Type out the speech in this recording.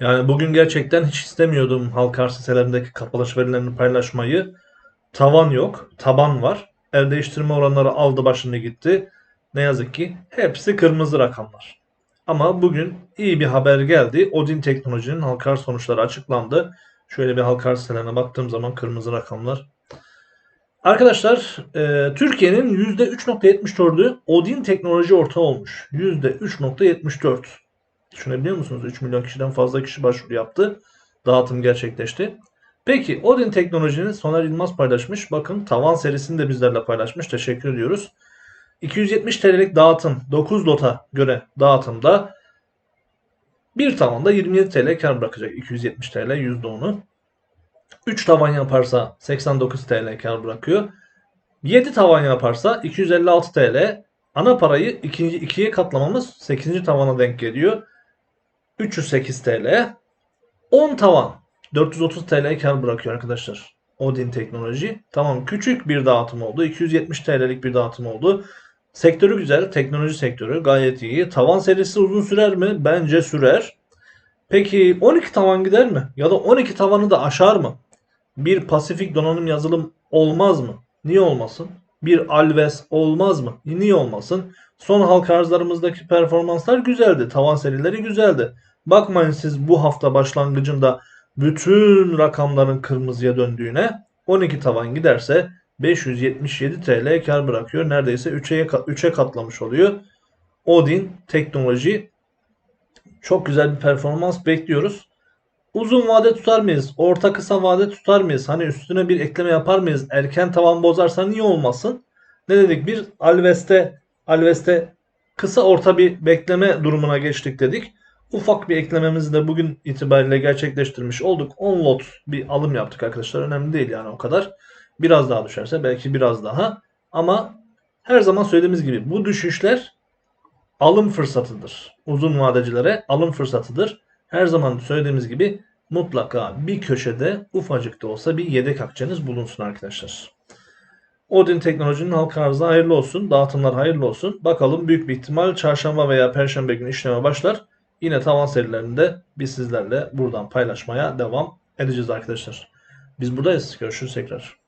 Yani bugün gerçekten hiç istemiyordum halka arz sitelerindeki kapanış verilerini paylaşmayı. Tavan yok, taban var. El değiştirme oranları aldı başını gitti. Ne yazık ki hepsi kırmızı rakamlar. Ama bugün iyi bir haber geldi. Odin Teknoloji'nin halka arz sonuçları açıklandı. Şöyle bir halka arz sitelerine baktığım zaman kırmızı rakamlar. Arkadaşlar e, Türkiye'nin %3.74'ü Odin Teknoloji ortağı olmuş. %3.74. Düşünebiliyor musunuz? 3 milyon kişiden fazla kişi başvuru yaptı. Dağıtım gerçekleşti. Peki Odin Teknoloji'nin Soner Yılmaz paylaşmış. Bakın tavan serisini de bizlerle paylaşmış. Teşekkür ediyoruz. 270 TL'lik dağıtım 9 lota göre dağıtımda bir tavanda 27 TL kar bırakacak. 270 TL %10'u. 3 tavan yaparsa 89 TL kar bırakıyor. 7 tavan yaparsa 256 TL. Ana parayı ikinci ikiye katlamamız 8. tavana denk geliyor. 308 TL. 10 tavan 430 TL kar bırakıyor arkadaşlar. Odin Teknoloji. Tamam küçük bir dağıtım oldu. 270 TL'lik bir dağıtım oldu. Sektörü güzel. Teknoloji sektörü gayet iyi. Tavan serisi uzun sürer mi? Bence sürer. Peki 12 tavan gider mi? Ya da 12 tavanı da aşar mı? Bir Pasifik donanım yazılım olmaz mı? Niye olmasın? Bir Alves olmaz mı? Niye olmasın? Son halka arzlarımızdaki performanslar güzeldi. Tavan serileri güzeldi. Bakmayın siz bu hafta başlangıcında bütün rakamların kırmızıya döndüğüne 12 tavan giderse 577 TL kar bırakıyor. Neredeyse 3'e 3'e katlamış oluyor. Odin teknoloji çok güzel bir performans bekliyoruz. Uzun vade tutar mıyız? Orta kısa vade tutar mıyız? Hani üstüne bir ekleme yapar mıyız? Erken tavan bozarsa niye olmasın? Ne dedik? Bir Alves'te Alves'te kısa orta bir bekleme durumuna geçtik dedik. Ufak bir eklememizi de bugün itibariyle gerçekleştirmiş olduk. 10 lot bir alım yaptık arkadaşlar. Önemli değil yani o kadar. Biraz daha düşerse belki biraz daha. Ama her zaman söylediğimiz gibi bu düşüşler alım fırsatıdır. Uzun vadecilere alım fırsatıdır. Her zaman söylediğimiz gibi mutlaka bir köşede ufacık da olsa bir yedek akçeniz bulunsun arkadaşlar. Odin Teknoloji'nin halka arzı hayırlı olsun. Dağıtımlar hayırlı olsun. Bakalım büyük bir ihtimal çarşamba veya perşembe günü işleme başlar. Yine tavan serilerinde biz sizlerle buradan paylaşmaya devam edeceğiz arkadaşlar. Biz buradayız. Görüşürüz tekrar.